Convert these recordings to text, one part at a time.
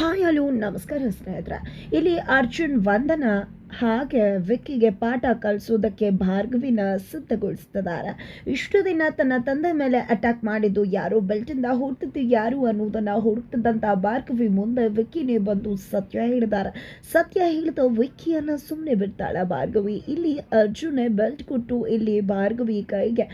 Hi hello ನಮಸ್ಕಾರ ಸ್ನೇಹಿತರೆ. ಇಲ್ಲಿ ಅರ್ಜುನ್ ವಂದನ ಹಾಗೆ ವಿಕ್ಕಿಗೆ ಪಾಠ ಕಲಿಸೋದಕ್ಕೆ ಭಾರ್ಗವಿನ ಸಿದ್ಧಗೊಳಿಸ್ತಿದ್ದಾರೆ ಇಷ್ಟು ದಿನ ತನ್ನ ತಂದೆ ಮೇಲೆ ಅಟ್ಯಾಕ್ ಮಾಡಿದ್ದು ಯಾರು? ಬೆಲ್ಟಿಂದ ಹುಡ್ತಿದ್ದು ಯಾರು ಅನ್ನೋದನ್ನು ಹುಡುಕ್ತಿದ್ದಂಥ ಭಾರ್ಗವಿ ಮುಂದೆ ವಿಕ್ಕಿನೇ ಬಂದು ಸತ್ಯ ಹೇಳಿದ್ದಾರೆ. ಸತ್ಯ ಹೇಳಿದ ವಿಕ್ಕಿಯನ್ನು ಸುಮ್ಮನೆ ಬಿಡ್ತಾಳೆ ಭಾರ್ಗವಿ. ಇಲ್ಲಿ ಅರ್ಜುನೇ ಬೆಲ್ಟ್ ಕೊಟ್ಟು ಇಲ್ಲಿ ಭಾರ್ಗವಿ ಕೈಗೆ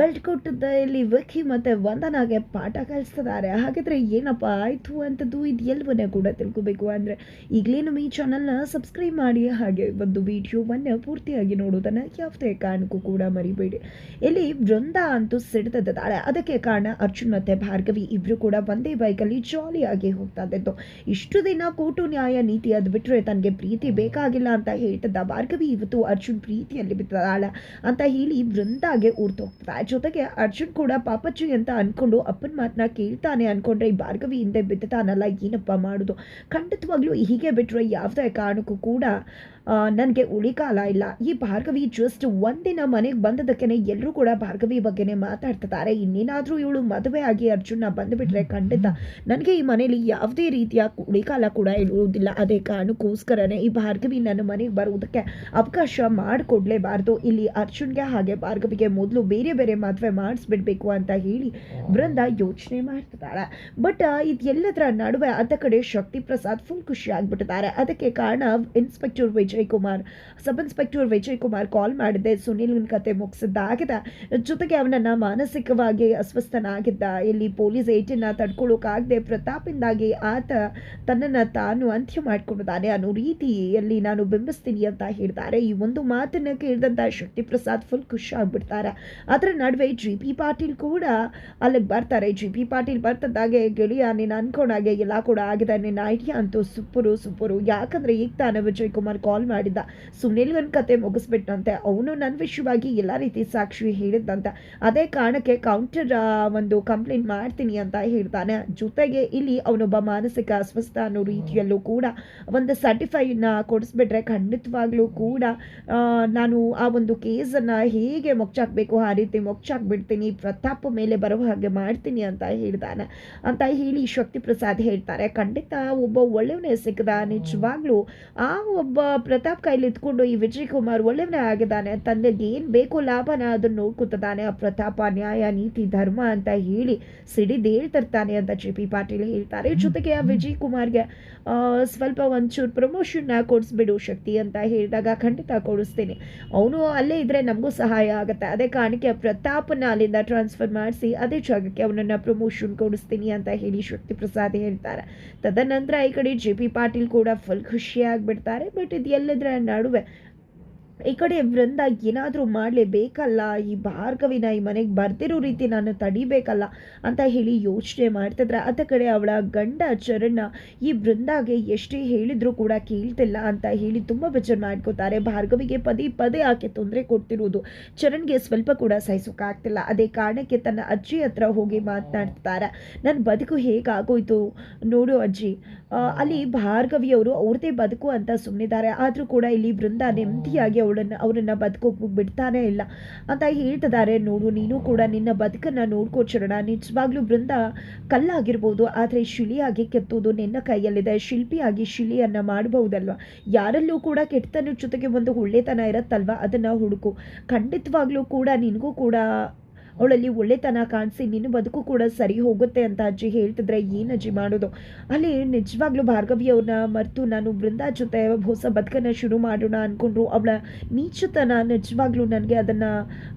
ಬೆಲ್ಟ್ ಕೊಟ್ಟಿದ್ದ ಇಲ್ಲಿ ವಿಕ್ಕಿ ಮತ್ತೆ ವಂದನಾಗೆ ಪಾಠ ಕಲಿಸ್ತಿದ್ದಾರೆ. ಹಾಗಿದ್ರೆ ಏನಪ್ಪ ಆಯಿತು ಅಂತದ್ದು ಇದು ಎಲ್ಲವನ್ನೇ ಕೂಡ ತಿಳ್ಕೊಬೇಕು ಅಂದ್ರೆ ಈಗಲೇ ನಮ್ಮ ಈ ಚಾನಲ್ನ ಸಬ್ಸ್ಕ್ರೈಬ್ ಮಾಡಿ ಹಾಗೆ ಒಂದು ವಿಡಿಯೋವನ್ನು ಪೂರ್ತಿಯಾಗಿ ನೋಡೋದನ್ನ ಯಾವುದೇ ಕಾರಣಕ್ಕೂ ಕೂಡ ಮರಿಬೇಡಿ. ಇಲ್ಲಿ ವೃಂದ ಅಂತೂ ಸಿಡ್ತಿದ್ದಾಳೆ ಅದಕ್ಕೆ ಕಾರಣ ಅರ್ಜುನ್ ಮತ್ತೆ ಭಾರ್ಗವಿ ಇಬ್ರು ಕೂಡ ಒಂದೇ ಬೈಕಲ್ಲಿ ಜಾಲಿಯಾಗಿ ಹೋಗ್ತಾ ಇದ್ದು ಇಷ್ಟು ದಿನ ಕೋಟು ನ್ಯಾಯ ನೀತಿ ಅದು ಬಿಟ್ಟರೆ ತನಗೆ ಪ್ರೀತಿ ಬೇಕಾಗಿಲ್ಲ ಅಂತ ಹೇಳ್ತಿದ್ದ ಭಾರ್ಗವಿ, ಇವತ್ತು ಅರ್ಜುನ್ ಪ್ರೀತಿಯಲ್ಲಿ ಬಿದ್ದಾಳೆ ಅಂತ ಹೇಳಿ ವೃಂದಾಗೆ ಊರ್ತು ಹೋಗ್ತದೆ ಜೊತೆಗೆ ಅರ್ಜುನ್ ಕೂಡ ಪಾಪಚ್ಚಿ ಅಂತ ಅನ್ಕೊಂಡು ಅಪ್ಪನ ಮಾತನ್ನ ಕೇಳ್ತಾನೆ ಅನ್ಕೊಂಡ್ರೆ ಈ ಭಾರ್ಗವಿ ಹಿಂದೆ ಬಿದ್ದಾನಲ್ಲ ಏನಪ್ಪ ಮಾಡೋದು? ಖಂಡಿತವಾಗ್ಲೂ ಹೀಗೆ ಬಿಟ್ಟರೆ ಯಾವುದೇ ಕಾರಣಕ್ಕೂ ಕೂಡ ನನಗೆ ಉಳಿಕಾಲ ಇಲ್ಲ. ಈ ಭಾರ್ಗವಿ ಜಸ್ಟ್ ಒಂದಿನ ಮನೆಗೆ ಬಂದದಕ್ಕೆ ಎಲ್ಲರೂ ಕೂಡ ಭಾರ್ಗವಿ ಬಗ್ಗೆನೇ ಮಾತಾಡ್ತಿದ್ದಾರೆ ಇನ್ನೇನಾದರೂ ಇವಳು ಮದುವೆ ಆಗಿ ಅರ್ಜುನ ಬಂದುಬಿಟ್ರೆ ಖಂಡಿತ ನನಗೆ ಈ ಮನೇಲಿ ಯಾವುದೇ ರೀತಿಯ ಉಳಿಕಾಲ ಕೂಡ ಇರುವುದಿಲ್ಲ. ಅದೇ ಕಾರಣಕ್ಕೋಸ್ಕರನೇ ಈ ಭಾರ್ಗವಿ ನನ್ನ ಮನೆಗೆ ಬರುವುದಕ್ಕೆ ಅವಕಾಶ ಮಾಡಿಕೊಡ್ಲೇಬಾರ್ದು. ಇಲ್ಲಿ ಅರ್ಜುನ್ಗೆ ಹಾಗೆ ಭಾರ್ಗವಿಗೆ ಮೊದಲು ಬೇರೆ ಬೇರೆ ಮದುವೆ ಮಾಡಿಸ್ಬಿಡ್ಬೇಕು ಅಂತ ಹೇಳಿ ವೃಂದ ಯೋಚನೆ ಮಾಡ್ತಿದ್ದಾಳೆ ಬಟ್ ಇದೆಲ್ಲದರ ನಡುವೆ ಅದ ಕಡೆ ಶಕ್ತಿ ಪ್ರಸಾದ್ ಫುಲ್ ಖುಷಿ ಆಗ್ಬಿಟ್ಟಿದ್ದಾರೆ. ಅದಕ್ಕೆ ಕಾರಣ inspector Vijay Kumar sub inspector Vijay Kumar call ಮಾಡಿದ್ದೆ. ಸುನೀಲ್ನ ಕತೆ ಮುಗಿಸಿದ್ದಾಗಿದೆ. ಜೊತೆಗೆ ಅವನನ್ನ ಮಾನಸಿಕವಾಗಿ ಅಸ್ವಸ್ಥನಾಗಿದ್ದ. ಇಲ್ಲಿ ಪೊಲೀಸ್ ಏಟನ್ನು ತಡ್ಕೊಳ್ಳೋಕ್ಕಾಗದೆ ಪ್ರತಾಪಿಂದಾಗಿ ಆತ ತನ್ನನ್ನು ತಾನು ಅಂತ್ಯ ಮಾಡ್ಕೊಂಡಿದ್ದಾನೆ ಅನ್ನೋ ರೀತಿಯಲ್ಲಿ ನಾನು ಬಿಂಬಿಸ್ತೀನಿ ಅಂತ ಹೇಳ್ತಾರೆ. ಈ ಒಂದು ಮಾತನ್ನ ಕೇಳಿದಂಥ ಶಕ್ತಿ ಪ್ರಸಾದ್ ಫುಲ್ ಖುಷಿ ಆಗ್ಬಿಡ್ತಾರೆ. ಅದರ ನಡುವೆ ಜಿ ಪಿ ಪಾಟೀಲ್ ಕೂಡ ಅಲ್ಲಿಗೆ ಬರ್ತಾರೆ. ಜಿ ಪಿ ಪಾಟೀಲ್ ಬರ್ತದಾಗೆ ಗೆಳೆಯ ನೀನು ಅನ್ಕೊಂಡಾಗೆ ಎಲ್ಲ ಕೂಡ ಆಗಿದೆ. ನಿನ್ನ ಐಡಿಯಾ ಅಂತೂ ಸೂಪರು ಸೂಪರು. ಯಾಕಂದ್ರೆ ಈಗ ತಾನೇ ವಿಜಯ್ ಕುಮಾರ್ ಕಾಲ್ ಮಾಡಿದ್ದ. ಸುನಿಲ್ಗನ್ ಕತೆ ಮುಗಿಸ್ಬಿಟ್ಟಂತೆ. ಅವನು ನನ್ನ ವಿಷಯವಾಗಿ ಎಲ್ಲ ರೀತಿ ಸಾಕ್ಷಿ ಹೇಳಿದ್ದಂತೆ. ಅದೇ ಕಾರಣಕ್ಕೆ ಕೌಂಟರ್ ಒಂದು ಕಂಪ್ಲೇಂಟ್ ಮಾಡ್ತೀನಿ ಅಂತ ಹೇಳ್ತಾನೆ. ಜೊತೆಗೆ ಇಲ್ಲಿ ಅವನೊಬ್ಬ ಮಾನಸಿಕ ಅಸ್ವಸ್ಥ ಅನ್ನೋ ರೀತಿಯಲ್ಲೂ ಕೂಡ ಒಂದು ಸರ್ಟಿಫೈನ ಕೊಡಿಸ್ಬಿಟ್ರೆ ಖಂಡಿತವಾಗ್ಲೂ ಕೂಡ ನಾನು ಆ ಒಂದು ಕೇಸನ್ನು ಹೇಗೆ ಮೊಕ್ಚಾಕ್ಬೇಕು ಆ ರೀತಿ ಮೊಕ್ಚಾಕ್ಬಿಡ್ತೀನಿ ಪ್ರತಾಪ್ ಮೇಲೆ ಬರುವ ಹಾಗೆ ಮಾಡ್ತೀನಿ ಅಂತ ಹೇಳ್ತಾನೆ. ಅಂತ ಹೇಳಿ ಶಕ್ತಿ ಪ್ರಸಾದ್ ಹೇಳ್ತಾರೆ. ಖಂಡಿತ ಒಬ್ಬ ಒಳ್ಳೆಯವನೇ ಸಿಕ್ಕದ. ನಿಜವಾಗ್ಲೂ ಆ ಒಬ್ಬ ಪ್ರತಾಪ್ ಕೈಲಿ ಇದ್ಕೊಂಡು ಈ ವಿಜಯ್ ಕುಮಾರ್ ಒಳ್ಳೆಯವನೇ ಆಗಿದ್ದಾನೆ. ತಂದೆಗೆ ಏನು ಬೇಕು ಲಾಭನ ಅದನ್ನು ನೋಡ್ಕೊತಿದ್ದಾನೆ ಆ ಪ್ರತಾಪ ನ್ಯಾಯ, ನೀತಿ, ಧರ್ಮ ಅಂತ ಹೇಳಿ ಸಿಡಿದೇಳ್ತಿರ್ತಾನೆ ಅಂತ ಜೆ ಪಿ ಪಾಟೀಲ್ ಹೇಳ್ತಾರೆ. ಜೊತೆಗೆ ಆ ವಿಜಯ್ ಕುಮಾರ್ಗೆ ಸ್ವಲ್ಪ ಒಂಚೂರು ಪ್ರಮೋಷನ್ನ ಕೊಡಿಸ್ಬಿಡು ಶಕ್ತಿ ಅಂತ ಹೇಳಿದಾಗ ಖಂಡಿತ ಕೊಡಿಸ್ತೀನಿ. ಅವನು ಅಲ್ಲೇ ಇದ್ದರೆ ನಮಗೂ ಸಹಾಯ ಆಗುತ್ತೆ. ಅದೇ ಕಾರಣಕ್ಕೆ ಪ್ರತಾಪನ ಅಲ್ಲಿಂದ ಟ್ರಾನ್ಸ್ಫರ್ ಮಾಡಿಸಿ ಅದೇ ಜಾಗಕ್ಕೆ ಅವನನ್ನು ಪ್ರಮೋಷನ್ ಕೊಡಿಸ್ತೀನಿ ಅಂತ ಹೇಳಿ ಶಕ್ತಿ ಪ್ರಸಾದ್ ಹೇಳ್ತಾರೆ. ತದನಂತರ ಈ ಕಡೆ ಜೆ ಪಿ ಪಾಟೀಲ್ ಕೂಡ ಫುಲ್ ಖುಷಿಯಾಗ್ಬಿಡ್ತಾರೆ ಬಟ್ ಇದು ಎಲ್ಲದರ ನಡುವೆ ಈ ಕಡೆ ವೃಂದ ಏನಾದರೂ ಮಾಡಲೇಬೇಕಲ್ಲ ಈ ಭಾರ್ಗವಿನ ಈ ಮನೆಗೆ ಬರ್ತಿರೋ ರೀತಿ ನಾನು ತಡಿಬೇಕಲ್ಲ ಅಂತ ಹೇಳಿ ಯೋಚನೆ ಮಾಡ್ತಿದ್ರೆ. ಅತ ಕಡೆ ಅವಳ ಗಂಡ ಚರಣ ಈ ವೃಂದಾಗೆ ಎಷ್ಟೇ ಹೇಳಿದರೂ ಕೂಡ ಕೇಳ್ತಿಲ್ಲ ಅಂತ ಹೇಳಿ ತುಂಬ ಬೇಜಾರು ಮಾಡ್ಕೋತಾರೆ. ಭಾರ್ಗವಿಗೆ ಪದೇ ಪದೇ ಆಕೆ ತೊಂದರೆ ಕೊಡ್ತಿರೋದು. ಚರಣ್ಗೆ ಸ್ವಲ್ಪ ಕೂಡ ಸಹಿಸೋಕ್ಕಾಗ್ತಿಲ್ಲ ಅದೇ ಕಾರಣಕ್ಕೆ ತನ್ನ ಅಜ್ಜಿ ಹತ್ರ ಹೋಗಿ ಮಾತನಾಡ್ತಾರೆ ನನ್ನ ಬದುಕು ಹೇಗಾಗೋಯ್ತು ನೋಡು ಅಜ್ಜಿ. ಅಲ್ಲಿ ಭಾರ್ಗವಿಯವರು ಅವ್ರದೇ ಬದುಕು ಅಂತ ಸುಮ್ಮನಿದ್ದಾರೆ ಆದರೂ ಕೂಡ ಇಲ್ಲಿ ವೃಂದ ನೆಮ್ಮದಿಯಾಗಿ ಅವಳನ್ನು ಅವರನ್ನು ಬದುಕೋಕೆ ಬಿಡ್ತಾನೇ ಇಲ್ಲ. ಅಂತ ಹೇಳ್ತಿದ್ದಾರೆ ನೋಡು, ನೀನು ಕೂಡ ನಿನ್ನ ಬದುಕನ್ನು ನೋಡ್ಕೋ ನಿಜವಾಗ್ಲೂ ಬೃಂದ ಕಲ್ಲಾಗಿರ್ಬೋದು, ಆದರೆ ಶಿಲಿಯಾಗಿ ಕೆತ್ತೋದು ನಿನ್ನ ಕೈಯಲ್ಲಿದೆ. ಶಿಲ್ಪಿಯಾಗಿ ಶಿಲಿಯನ್ನು ಮಾಡಬಹುದಲ್ವ? ಯಾರಲ್ಲೂ ಕೂಡ ಕೆಟ್ಟತನ ಜೊತೆಗೆ ಒಂದು ಒಳ್ಳೆತನ ಇರುತ್ತಲ್ವ? ಅದನ್ನು ಹುಡುಕು. ಖಂಡಿತವಾಗ್ಲೂ ಕೂಡ ನಿನಗೂ ಕೂಡ ಅವಳಲ್ಲಿ ಒಳ್ಳೆತನ ಕಾಣಿಸಿ, ನಿನ್ನ ಬದುಕು ಕೂಡ ಸರಿ ಹೋಗುತ್ತೆ ಅಂತ ಅಜ್ಜಿ ಹೇಳ್ತಿದ್ರೆ ಏನು ಅಜ್ಜಿ ಮಾಡೋದು? ಅಲ್ಲಿ ನಿಜವಾಗ್ಲೂ ಭಾರ್ಗವಿ ಅವ್ರನ್ನ ಮರೆತು ನಾನು ಬೃಂದಾ ಜೊತೆ ಹೊಸ ಬದುಕನ್ನು ಶುರು ಮಾಡೋಣ ಅಂದ್ಕೊಂಡ್ರು ಅವಳ ನೀಚತನ ನಿಜವಾಗ್ಲೂ ನನಗೆ ಅದನ್ನು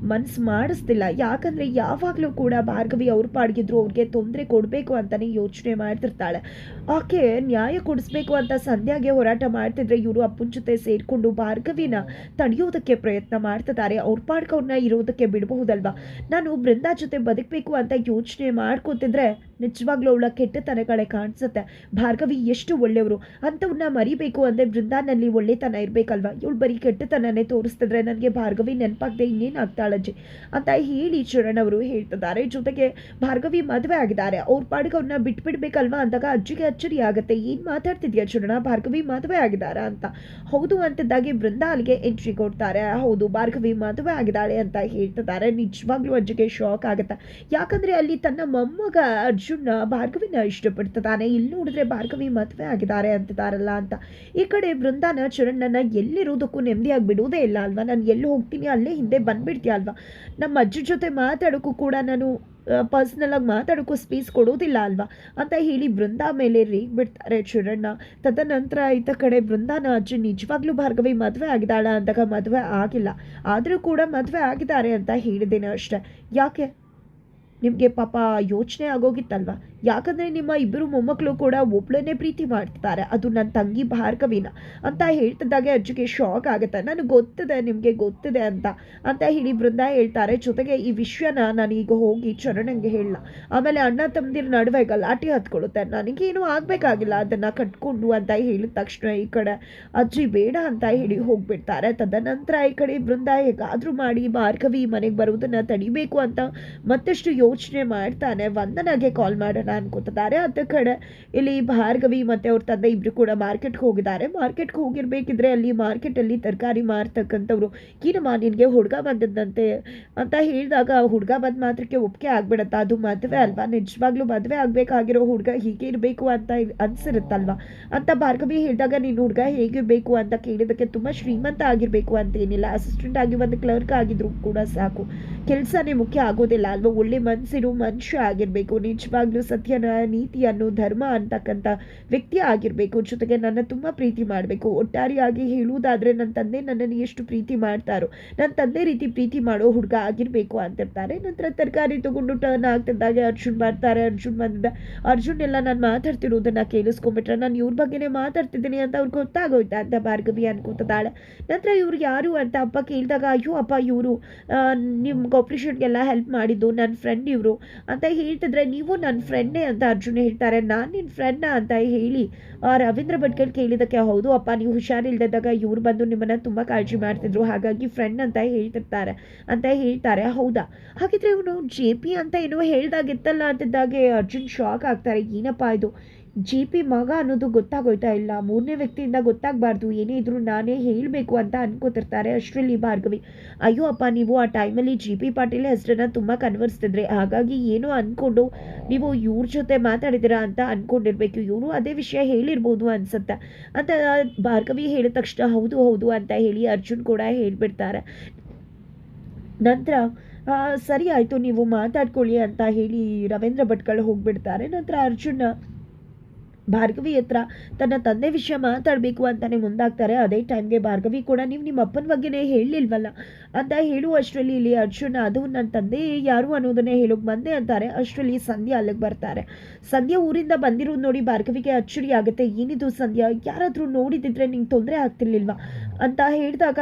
ಮನಸ್ಸು ಮಾಡಿಸ್ತಿಲ್ಲ. ಯಾಕಂದರೆ ಯಾವಾಗಲೂ ಕೂಡ ಭಾರ್ಗವಿ ಅವ್ರ ಪಾಡ್ಗಿದ್ರು ಅವ್ರಿಗೆ ತೊಂದರೆ ಕೊಡಬೇಕು ಅಂತಲೇ ಯೋಚನೆ ಮಾಡ್ತಿರ್ತಾಳೆ. ಆಕೆ ನ್ಯಾಯ ಕೊಡಿಸ್ಬೇಕು ಅಂತ ಸಂಧ್ಯಾಗೆ ಹೋರಾಟ ಮಾಡ್ತಿದ್ರೆ ಇವರು ಅಪ್ಪನ ಜೊತೆ ಸೇರಿಕೊಂಡು ಭಾರ್ಗವಿನ ತಡೆಯೋದಕ್ಕೆ ಪ್ರಯತ್ನ ಮಾಡ್ತಿದ್ದಾರೆ. ಅವ್ರ ಪಾಡ್ಗೆ ಅವ್ರನ್ನ ಇರೋದಕ್ಕೆ ಬಿಡಬಹುದಲ್ವಾ? ನಾನು ಬೃಂದಾ ಜೊತೆ ಬದುಕಬೇಕು ಅಂತ ಯೋಚನೆ ಮಾಡ್ಕೊತಿದ್ರೆ ನಿಜವಾಗ್ಲೂ ಅವಳ ಕೆಟ್ಟತನಗಳೇ ಕಾಣಿಸುತ್ತೆ. ಭಾರ್ಗವಿ ಎಷ್ಟು ಒಳ್ಳೆಯವರು. ಅಂಥವ್ರನ್ನ ಮರಿಬೇಕು ಅಂದರೆ ಬೃಂದಾನಲ್ಲಿ ಒಳ್ಳೆತನ ಇರಬೇಕಲ್ವಾ? ಇವಳು ಬರೀ ಕೆಟ್ಟತನನೇ ತೋರಿಸ್ತಿದ್ರೆ ನನಗೆ ಭಾರ್ಗವಿ ನೆನಪಾಗದೆ ಇನ್ನೇನು ಆಗ್ತಾಳಜ್ಜಿ ಅಂತ ಹೇಳಿ ಚರಣ್ ಅವರು ಹೇಳ್ತಿದ್ದಾರೆ. ಜೊತೆಗೆ ಭಾರ್ಗವಿ ಮದುವೆ ಆಗಿದ್ದಾರೆ. ಅವ್ರ ಪಾಡಿಗೆ ಅವ್ರನ್ನ ಬಿಟ್ಬಿಡ್ಬೇಕಲ್ವಾ ಅಂದಾಗ ಅಜ್ಜಿಗೆ ಅಚ್ಚರಿ ಆಗುತ್ತೆ. ಏನು ಮಾತಾಡ್ತಿದ್ಯಾ ಚರಣ? ಭಾರ್ಗವಿ ಮದುವೆ ಆಗಿದ್ದಾರೆ ಅಂತ. ಹೌದು ಅಂತಿದ್ದಾಗೆ ಬೃಂದಾ ಅಲ್ಲಿಗೆ ಎಂಟ್ರಿ ಕೊಡ್ತಾರೆ. ಹೌದು, ಭಾರ್ಗವಿ ಮದುವೆ ಆಗಿದ್ದಾಳೆ ಅಂತ ಹೇಳ್ತಿದ್ದಾರೆ. ನಿಜವಾಗ್ಲೂ ಅಜ್ಜಿಗೆ ಅರ್ಜುನ್ಗೆ ಶಾಕ್ ಆಗುತ್ತೆ? ಯಾಕಂದರೆ ಅಲ್ಲಿ ತನ್ನ ಮೊಮ್ಮಗ ಅರ್ಜುನ್ ಭಾರ್ಗವಿನ ಇಷ್ಟಪಡ್ತಿದ್ದಾನೆ. ಇಲ್ಲಿ ನೋಡಿದ್ರೆ ಭಾರ್ಗವಿ ಮದುವೆ ಆಗಿದ್ದಾರೆ ಅಂತಿದ್ದಾರಲ್ಲ ಅಂತ. ಈ ಕಡೆ ಬೃಂದಾನ ಚರಣ್ಣನ ಎಲ್ಲಿರೋದಕ್ಕೂ ನೆಮ್ಮದಿಯಾಗಿ ಬಿಡುವುದೇ ಇಲ್ಲ ಅಲ್ವಾ? ನಾನು ಎಲ್ಲಿ ಹೋಗ್ತೀನಿ, ಅಲ್ಲೇ ಹಿಂದೆ ಬಂದ್ಬಿಡ್ತೀಯ ಅಲ್ವಾ? ನಮ್ಮ ಅಜ್ಜಿ ಜೊತೆ ಮಾತಾಡೋಕ್ಕೂ ಕೂಡ ನಾನು ಪರ್ಸ್ನಲಾಗಿ ಮಾತಾಡೋಕ್ಕೂ ಸ್ಪೇಸ್ ಕೊಡೋದಿಲ್ಲ ಅಲ್ವಾ? ಅಂತ ಹೇಳಿ ಬೃಂದ ಮೇಲೆ ರೇಗ್ ಬಿಡ್ತಾರೆ ಚರಣ್ಣ ತದನಂತರ ಈತ ಕಡೆ ಬೃಂದಾನ ಅಜ್ಜಿ ನಿಜವಾಗ್ಲೂ ಭಾರ್ಗವಿ ಮದುವೆ ಆಗಿದ್ದಾಳ ಅಂದಾಗ ಮದುವೆ ಆಗಿಲ್ಲ. ಆದರೂ ಕೂಡ ಮದುವೆ ಆಗಿದ್ದಾರೆ ಅಂತ ಹೇಳಿದ್ದೇನೆ ಅಷ್ಟೆ. ಯಾಕೆ? ನಿಮಗೆ ಪಾಪ ಯೋಚನೆ ಆಗೋಗಿತ್ತಲ್ವ? ಯಾಕಂದರೆ ನಿಮ್ಮ ಇಬ್ಬರು ಮೊಮ್ಮಕ್ಕಳು ಕೂಡ ಒಬ್ಳನ್ನೇ ಪ್ರೀತಿ ಮಾಡ್ತಿದ್ದಾರೆ ಅದು ನನ್ನ ತಂಗಿ ಭಾರ್ಗವಿನ. ಅಂತ ಹೇಳ್ತಿದ್ದಾಗೆ ಅಜ್ಜಿಗೆ ಶಾಕ್ ಆಗುತ್ತೆ. ನನಗೆ ಗೊತ್ತಿದೆ, ನಿಮಗೆ ಗೊತ್ತಿದೆ ಅಂತ. ಅಂತ ಹೇಳಿ ಬೃಂದ ಹೇಳ್ತಾರೆ. ಜೊತೆಗೆ ಈ ವಿಷಯನ ನಾನು ಈಗ ಹೋಗಿ ಚರಣಂಗೆ ಹೇಳಲ್ಲ. ಆಮೇಲೆ ಅಣ್ಣ ತಮ್ಮದಿರ ನಡುವೆ ಗಲಾಟೆ ಹತ್ಕೊಳ್ಳುತ್ತೆ. ನನಗೇನು ಆಗಬೇಕಾಗಿಲ್ಲ, ಅದನ್ನು ಕಟ್ಕೊಂಡು ಅಂತ ಹೇಳಿದ ತಕ್ಷಣ ಈ ಕಡೆ ಅಜ್ಜಿ ಬೇಡ ಅಂತ ಹೇಳಿ ಹೋಗ್ಬಿಡ್ತಾರೆ. ತದನಂತರ ಈ ಕಡೆ ಬೃಂದ ಹೇಗಾದರೂ ಮಾಡಿ ಭಾರ್ಗವಿ ಮನೆಗೆ ಬರುವುದನ್ನು ತಡಿಬೇಕು ಅಂತ ಮತ್ತಷ್ಟು ಯೋಚನೆ ಮಾಡ್ತಾನೆ, ವಂದನಾಗೆ ಕಾಲ್ ಮಾಡೋಣ, ಅನ್ಕೋತಿದ್ದಾರೆ. ಅದ ಕಡೆ ಇಲ್ಲಿ ಭಾರ್ಗವಿ ಮತ್ತೆ ಅವ್ರ ತಂದೆ ಇಬ್ಬರು ಕೂಡ ಮಾರ್ಕೆಟ್ಗೆ ಹೋಗಿದ್ದಾರೆ. ಮಾರ್ಕೆಟ್ಗೆ ಹೋಗಿರ್ಬೇಕಿದ್ರೆ ಅಲ್ಲಿ ಮಾರ್ಕೆಟಲ್ಲಿ ತರಕಾರಿ ಮಾರ್ತಕ್ಕಂಥವ್ರು ಏನಮ್ಮ ನಿನಗೆ ಹುಡುಗ ಬಂದದ್ದಂತೆ ಅಂತ ಹೇಳಿದಾಗ ಹುಡುಗ ಬಂದ ಮಾತ್ರಕ್ಕೆ ಒಪ್ಪಿಗೆ ಆಗ್ಬಿಡತ್ತ. ಅದು ಮದುವೆ ಅಲ್ವಾ? ನಿಜವಾಗ್ಲೂ ಮದುವೆ ಆಗಬೇಕಾಗಿರೋ ಹುಡುಗ ಹೀಗೆ ಇರಬೇಕು ಅಂತ ಅನ್ಸಿರುತ್ತಲ್ವಾ? ಅಂತ ಭಾರ್ಗವಿ ಹೇಳಿದಾಗ, ನೀನು ಹುಡುಗ ಹೇಗಿರಬೇಕು ಅಂತ ಕೇಳಿದಕ್ಕೆ ತುಂಬ ಶ್ರೀಮಂತ ಆಗಿರಬೇಕು ಅಂತ ಏನಿಲ್ಲ. ಅಸಿಸ್ಟೆಂಟ್ ಆಗಿ ಒಂದು ಕ್ಲರ್ಕ್ ಆಗಿದ್ರು ಕೂಡ ಸಾಕು. ಕೆಲಸನೇ ಮುಖ್ಯ ಆಗೋದಿಲ್ಲ ಅಲ್ವಾ? ಒಳ್ಳೆ ಮನಸ್ಸಿರೋ ಮನುಷ್ಯ ಆಗಿರಬೇಕು. ನಿಜವಾಗ್ಲೂ ಸತ್ಯನ, ನೀತಿಯನ್ನು, ಧರ್ಮ ಅಂತಕ್ಕಂಥ ವ್ಯಕ್ತಿ ಆಗಿರಬೇಕು. ಜೊತೆಗೆ ನನ್ನ ತುಂಬ ಪ್ರೀತಿ ಮಾಡಬೇಕು. ಒಟ್ಟಾರೆಯಾಗಿ ಹೇಳುವುದಾದರೆ ನನ್ನ ತಂದೆ ನನ್ನನ್ನು ಎಷ್ಟು ಪ್ರೀತಿ ಮಾಡ್ತಾರೋ, ನನ್ನ ತಂದೆ ರೀತಿ ಪ್ರೀತಿ ಮಾಡೋ ಹುಡುಗ ಆಗಿರಬೇಕು ಅಂತಿರ್ತಾರೆ. ನಂತರ ತರಕಾರಿ ತೊಗೊಂಡು ಟರ್ನ್ ಆಗ್ತಿದ್ದಾಗೆ ಅರ್ಜುನ್ ಬರ್ತಾರೆ ಅರ್ಜುನ್ ಬಂದಿದ್ದ, ಅರ್ಜುನ್, ಎಲ್ಲ ನಾನು ಮಾತಾಡ್ತಿರೋದನ್ನು ಕೇಳಿಸ್ಕೊಂಬಿಟ್ರೆ, ನಾನು ಇವ್ರ ಬಗ್ಗೆನೇ ಮಾತಾಡ್ತಿದ್ದೀನಿ ಅಂತ ಅವ್ರಿಗೆ ಗೊತ್ತಾಗೋಯ್ತಾ? ಅಂತ ಭಾರ್ಗವಿ ಅನ್ಕೋತಿದ್ದಾಳೆ ನಂತರ ಇವ್ರು ಯಾರು ಅಂತ ಅಪ್ಪ ಕೇಳಿದಾಗ, ಅಯ್ಯೋ ಅಪ್ಪ, ಇವರು ನಿಮ್ಗೆ ಆಪ್ರೇಷನ್ಗೆಲ್ಲ ಹೆಲ್ಪ್ ಮಾಡಿದ್ದು ನನ್ನ ಫ್ರೆಂಡ್ ಇವರು ಅಂತ ಹೇಳ್ತಿದ್ರೆ, ನೀವು ನನ್ನ ಫ್ರೆಂಡೇ ಅಂತ ಅರ್ಜುನ್ ಹೇಳ್ತಾರೆ, ನಾನು ನಿನ್ನ ಫ್ರೆಂಡ್ನ ಅಂತ ಹೇಳಿ ರವೀಂದ್ರ ಭಟ್ಕಲ್ ಕೇಳಿದಕ್ಕೆ ಹೌದು, ಅಪ್ಪ ನೀವು ಹುಷಾರಿಲ್ದಿದ್ದಾಗ ಇವ್ರು ಬಂದು ನಿಮ್ಮನ್ನು ತುಂಬ ಕಾಳಜಿ ಮಾಡ್ತಿದ್ರು, ಹಾಗಾಗಿ ಫ್ರೆಂಡ್ ಅಂತ ಹೇಳ್ತಿರ್ತಾರೆ ಅಂತ ಹೇಳ್ತಾರೆ, ಹೌದಾ? ಹಾಗಿದ್ರೆ ಇವನು ಜೆ ಪಿ ಅಂತ ಏನೋ ಹೇಳ್ದಾಗಿತ್ತಲ್ಲ ಅಂತಿದ್ದಾಗೆ ಅರ್ಜುನ್ ಶಾಕ್ ಆಗ್ತಾರೆ, ಏನಪ್ಪ ಇದು? ಜೆ ಪಿ ಮಗ ಅನ್ನೋದು ಗೊತ್ತಾಗೋಯ್ತಾ ಇಲ್ಲ. ಮೂರನೇ ವ್ಯಕ್ತಿಯಿಂದ ಗೊತ್ತಾಗಬಾರ್ದು. ಏನೇ ಇದ್ರು ನಾನೇ ಹೇಳಬೇಕು ಅಂತ ಅನ್ಕೋತಿರ್ತಾರೆ ಅಷ್ಟರಲ್ಲಿ ಭಾರ್ಗವಿ. ಅಯ್ಯೋ ಅಪ್ಪ, ನೀವು ಆ ಟೈಮಲ್ಲಿ ಜಿ ಪಿ ಪಾಟೀಲ್ ಹೆಸರನ್ನ ತುಂಬ ಕನ್ವರ್ಸ್ತಿದ್ರೆ ಹಾಗಾಗಿ ಏನೋ ಅಂದ್ಕೊಂಡು ನೀವು ಇವ್ರ ಜೊತೆ ಮಾತಾಡಿದ್ದೀರಾ ಅಂತ ಅಂದ್ಕೊಂಡಿರ್ಬೇಕು ಇವರು ಅದೇ ವಿಷಯ ಹೇಳಿರ್ಬೋದು ಅನ್ಸುತ್ತೆ. ಅಂತ ಭಾರ್ಗವಿ ಹೇಳಿದ ತಕ್ಷಣ ಹೌದು ಹೌದು ಅಂತ ಹೇಳಿ ಅರ್ಜುನ್ ಕೂಡ ಹೇಳಿಬಿಡ್ತಾರೆ. ನಂತರ ಸರಿ ಆಯಿತು, ನೀವು ಮಾತಾಡ್ಕೊಳ್ಳಿ ಅಂತ ಹೇಳಿ ರವೀಂದ್ರ ಭಟ್ಕಳ್ ಹೋಗಿಬಿಡ್ತಾರೆ. ನಂತರ ಅರ್ಜುನ್ ಭಾರ್ಗವಿ ಹತ್ರ ತನ್ನ ತಂದೆ ವಿಷಯ ಮಾತಾಡಬೇಕು ಅಂತಲೇ ಮುಂದಾಗ್ತಾರೆ. ಅದೇ ಟೈಮ್ಗೆ ಭಾರ್ಗವಿ ಕೂಡ, ನೀವು ನಿಮ್ಮ ಅಪ್ಪನ ಬಗ್ಗೆನೇ ಹೇಳಿಲ್ವಲ್ಲ? ಅಂತ ಹೇಳುವಷ್ಟರಲ್ಲಿ ಇಲ್ಲಿ ಅರ್ಜುನ, ಅದು ನನ್ನ ತಂದೆ, ಯಾರು ಅನ್ನೋದನ್ನೇ ಹೇಳೋಕೆ ಬಂದೆ ಅಂತಾರೆ. ಅಷ್ಟರಲ್ಲಿ ಸಂಧ್ಯಾ ಅಲ್ಲಿಗೆ ಬರ್ತಾರೆ. ಸಂಧ್ಯಾ ಊರಿಂದ ಬಂದಿರೋದು ನೋಡಿ ಭಾರ್ಗವಿಗೆ ಅಚ್ಚರಿ ಆಗುತ್ತೆ. ಏನಿದು ಸಂಧ್ಯಾ? ಯಾರಾದರೂ ನೋಡಿದಿದ್ರೆ ನಿಂಗೆ ತೊಂದರೆ ಆಗ್ತಿರ್ಲಿಲ್ವಾ? ಅಂತ ಹೇಳಿದಾಗ,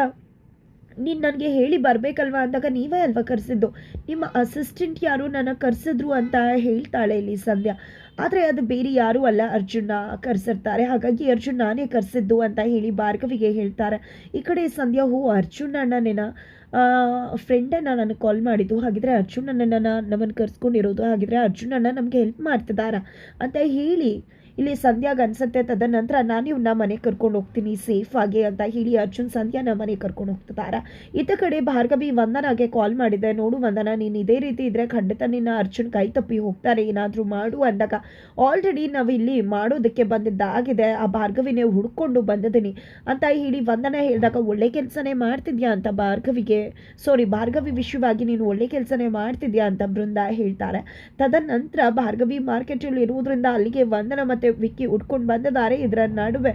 ನೀನು ನನಗೆ ಹೇಳಿ ಬರಬೇಕಲ್ವಾ? ಅಂದಾಗ, ನೀವೇ ಅಲ್ವಾ ಕರೆಸಿದ್ದು? ನಿಮ್ಮ ಅಸಿಸ್ಟೆಂಟ್ ಯಾರು ನನ್ನ ಕರೆಸಿದ್ರು? ಅಂತ ಹೇಳ್ತಾಳೆ ಇಲ್ಲಿ ಸಂಧ್ಯಾ. ಆದರೆ ಅದು ಬೇರೆ ಯಾರೂ ಅಲ್ಲ ಅರ್ಜುನ ಕರೆಸಿರ್ತಾರೆ. ಹಾಗಾಗಿ ಅರ್ಜುನ್ ನಾನೇ ಕರೆಸಿದ್ದು ಅಂತ ಹೇಳಿ ಭಾರ್ಗವಿಗೆ ಹೇಳ್ತಾರೆ. ಈ ಕಡೆ ಸಂಧ್ಯಾ, ಹೂ, ಅರ್ಜುನ್ ಅಣ್ಣನೇನ? ಫ್ರೆಂಡನ್ನ ನನಗೆ ಕಾಲ್ ಮಾಡಿದ್ದು. ಹಾಗಿದ್ರೆ ಅರ್ಜುನ್ ಅಣ್ಣನ ನಮ್ಮನ್ನು ಕರ್ಸ್ಕೊಂಡಿರೋದು. ಹಾಗಿದ್ರೆ ಅರ್ಜುನ್ ಅಣ್ಣ ನಮಗೆ ಹೆಲ್ಪ್ ಮಾಡ್ತಿದ್ದಾರ? ಅಂತ ಹೇಳಿ ಇಲ್ಲಿ ಸಂಧ್ಯಾಗ ಅನ್ಸುತ್ತೆ ತದನಂತರ ನಾನು ಇವ್ನ ಮನೆಗೆ ಕರ್ಕೊಂಡು ಹೋಗ್ತೀನಿ ಸೇಫ್ ಆಗಿ ಅಂತ ಹೇಳಿ ಅರ್ಜುನ್ ಸಂಧ್ಯಾನ ಮನೆಗೆ ಕರ್ಕೊಂಡು ಹೋಗ್ತಿದ್ದಾರೆ ಇತ್ತ ಕಡೆ ಭಾರ್ಗವಿ ವಂದನಾಗೆ ಕಾಲ್ ಮಾಡಿದೆ. ನೋಡು ವಂದನ, ನೀನು ಇದೇ ರೀತಿ ಇದ್ರೆ ಖಂಡಿತ ನಿನ್ನ ಅರ್ಜುನ್ ಕೈ ತಪ್ಪಿ ಹೋಗ್ತಾರೆ, ಏನಾದರೂ ಮಾಡು ಅಂದಾಗ. ಆಲ್ರೆಡಿ ನಾವು ಇಲ್ಲಿ ಮಾಡೋದಕ್ಕೆ ಬಂದಿದ್ದಾಗಿದೆ ಆ ಭಾರ್ಗವಿನೇ ಹುಡ್ಕೊಂಡು ಬಂದಿದ್ದೀನಿ ಅಂತ ಹೇಳಿ ವಂದನ ಹೇಳಿದಾಗ ಒಳ್ಳೆ ಕೆಲಸನೇ ಮಾಡ್ತಿದ್ಯಾ ಅಂತ ಭಾರ್ಗವಿಗೆ. ಸಾರಿ ಭಾರ್ಗವಿ ವಿಷಯವಾಗಿ ನೀನು ಒಳ್ಳೆ ಕೆಲಸನೇ ಮಾಡ್ತಿದ್ಯಾ ಅಂತ ಬೃಂದ ಹೇಳ್ತಾರೆ. ತದನಂತರ ಭಾರ್ಗವಿ ಮಾರ್ಕೆಟಲ್ಲಿ ಇರುವುದರಿಂದ ಅಲ್ಲಿಗೆ ವಂದನ ಮತ್ತು ವಿಕ್ಕಿ ಉಟ್ಕೊಂಡು ಬಂದಿದ್ದಾರೆ. ಇದರ ನಡುವೆ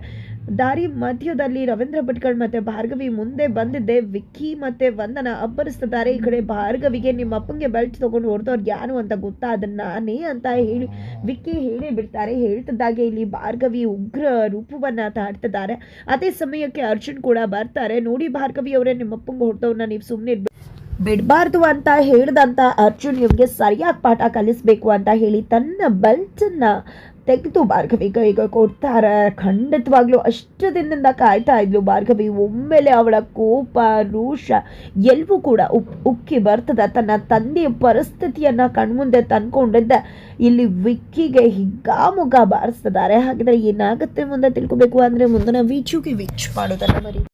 ದಾರಿ ಮಧ್ಯದಲ್ಲಿ ರವೀಂದ್ರ ಭಟ್ಕಳ್ ಮತ್ತೆ ಭಾರ್ಗವಿ ಮುಂದೆ ಬಂದಿದ್ದೆ ವಿಕ್ಕಿ ಮತ್ತೆ ವಂದನ ಅಬ್ಬರಿಸ್ತಿದ್ದಾರೆ. ಈ ಕಡೆ ಭಾರ್ಗವಿಗೆ ನಿಮ್ಮ ಅಪ್ಪಂಗೆ ಬೆಲ್ಟ್ ತಗೊಂಡು ಹೊಡೆದವ್ರು ಯಾರು ಅಂತ ಗೊತ್ತಾ? ಅದನ್ನ ನಾನೇ ಅಂತ ಹೇಳಿ ವಿಕ್ಕಿ ಹೇಳಿ ಬಿಡ್ತಾರೆ. ಹೇಳ್ತಿದ್ದಾಗೆ ಇಲ್ಲಿ ಭಾರ್ಗವಿ ಉಗ್ರ ರೂಪವನ್ನ ತಾಡ್ತಿದ್ದಾರೆ. ಅದೇ ಸಮಯಕ್ಕೆ ಅರ್ಜುನ್ ಕೂಡ ಬರ್ತಾರೆ. ನೋಡಿ ಭಾರ್ಗವಿ ಅವರೇ, ನಿಮ್ಮ ಅಪ್ಪಂಗೆ ಹೊಡೆದವ್ರನ್ನ ನೀವು ಸುಮ್ಮನೆ ಬಿಡಬಾರ್ದು ಅಂತ ಹೇಳ್ದಂತ ಅರ್ಜುನ್ ಇವ್ರಿಗೆ ಸರಿಯಾಗಿ ಪಾಠ ಕಲಿಸ್ಬೇಕು ಅಂತ ಹೇಳಿ ತನ್ನ ಬೆಲ್ಟನ್ನ ತೆಗೆದು ಭಾರ್ಗವಿ ಕೈಗೆ ಕೊಡ್ತಾರೆ. ಖಂಡಿತವಾಗ್ಲೂ ಅಷ್ಟು ದಿನದಿಂದ ಕಾಯ್ತಾ ಇದ್ಲು ಭಾರ್ಗವಿ. ಒಮ್ಮೆಲೆ ಅವಳ ಕೋಪ, ರೂಷ ಎಲ್ಲವೂ ಕೂಡ ಉಪ್, ಉಕ್ಕಿ ಬರ್ತದೆ. ತನ್ನ ತಂದೆಯ ಪರಿಸ್ಥಿತಿಯನ್ನ ಕಣ್ಮುಂದೆ ತಂದ್ಕೊಂಡಿದ್ದೆ. ಇಲ್ಲಿ ವಿಕ್ಕಿಗೆ ಹಿಗ್ಗಾಮುಗ್ಗ ಬಾರಿಸ್ತಿದ್ದಾರೆ. ಹಾಗಿದ್ರೆ ಏನಾಗುತ್ತೆ ಮುಂದೆ ತಿಳ್ಕೊಬೇಕು ಅಂದ್ರೆ ಮುಂದಿನ ವೀಚುಗೆ ವೀಚ್ ಮಾಡೋದನ್ನ ಮರಿ.